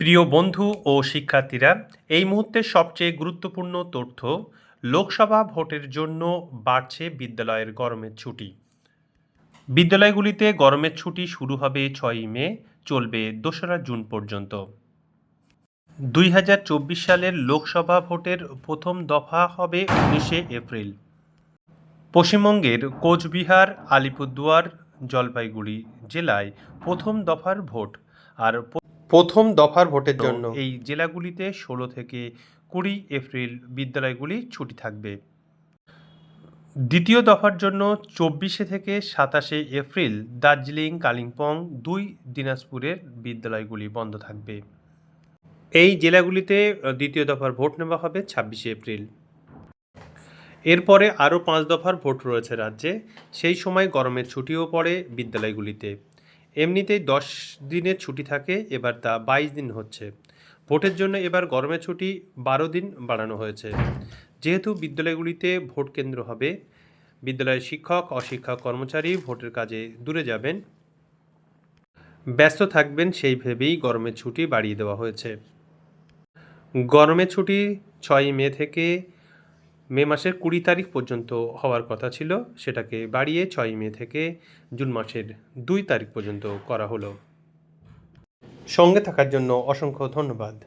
প্রিয় বন্ধু ও শিক্ষার্থীরা, এই মুহূর্তে সবচেয়ে গুরুত্বপূর্ণ তথ্য, লোকসভা ভোটের জন্য বাড়ছে বিদ্যালয়ের গরমের ছুটি। বিদ্যালয়গুলিতে গরমের ছুটি শুরু হবে ছয়ই মে, চলবে দোসরা জুন পর্যন্ত। দুই হাজার চব্বিশ সালের লোকসভা ভোটের প্রথম দফা হবে উনিশে এপ্রিল। পশ্চিমবঙ্গের কোচবিহার, আলিপুরদুয়ার, জলপাইগুড়ি জেলায় প্রথম দফার ভোট, আর প্রথম দফার ভোটের জন্য। এই জেলাগুলিতে ষোলো থেকে কুড়ি এপ্রিল বিদ্যালয়গুলি ছুটি থাকবে। দ্বিতীয় দফার জন্য চব্বিশে থেকে সাতাশে এপ্রিল দার্জিলিং কালিম্পং দুই দিনাজপুরের বিদ্যালয়গুলি বন্ধ থাকবে। এই জেলাগুলিতে দ্বিতীয় দফার ভোট নেওয়া হবে ছাব্বিশে এপ্রিল। এরপরে আরও পাঁচ দফার ভোট রয়েছে রাজ্যে। সেই সময় গরমের ছুটিও পড়ে বিদ্যালয়গুলিতে। এমনিতেই দশ দিনের ছুটি থাকে, এবার তা বাইশ দিন হচ্ছে। ভোটের জন্য এবার গরমের ছুটি, বারো দিন বাড়ানো হয়েছে। যেহেতু বিদ্যালয়গুলিতে ভোট কেন্দ্র হবে, বিদ্যালয়ের শিক্ষক, অশিক্ষক, কর্মচারী ভোটের কাজে দূরে যাবেন। ব্যস্ত থাকবেন সেই ভেবেই গরমের ছুটি বাড়িয়ে দেওয়া হয়েছে। গরমের ছুটি ছয়ই মে থেকে মে মাসের কুড়ি তারিখ পর্যন্ত হওয়ার কথা ছিল। সেটাকে বাড়িয়ে ছয় মে থেকে জুন মাসের দুই তারিখ পর্যন্ত করা হলো। সঙ্গে থাকার জন্য অসংখ্য ধন্যবাদ।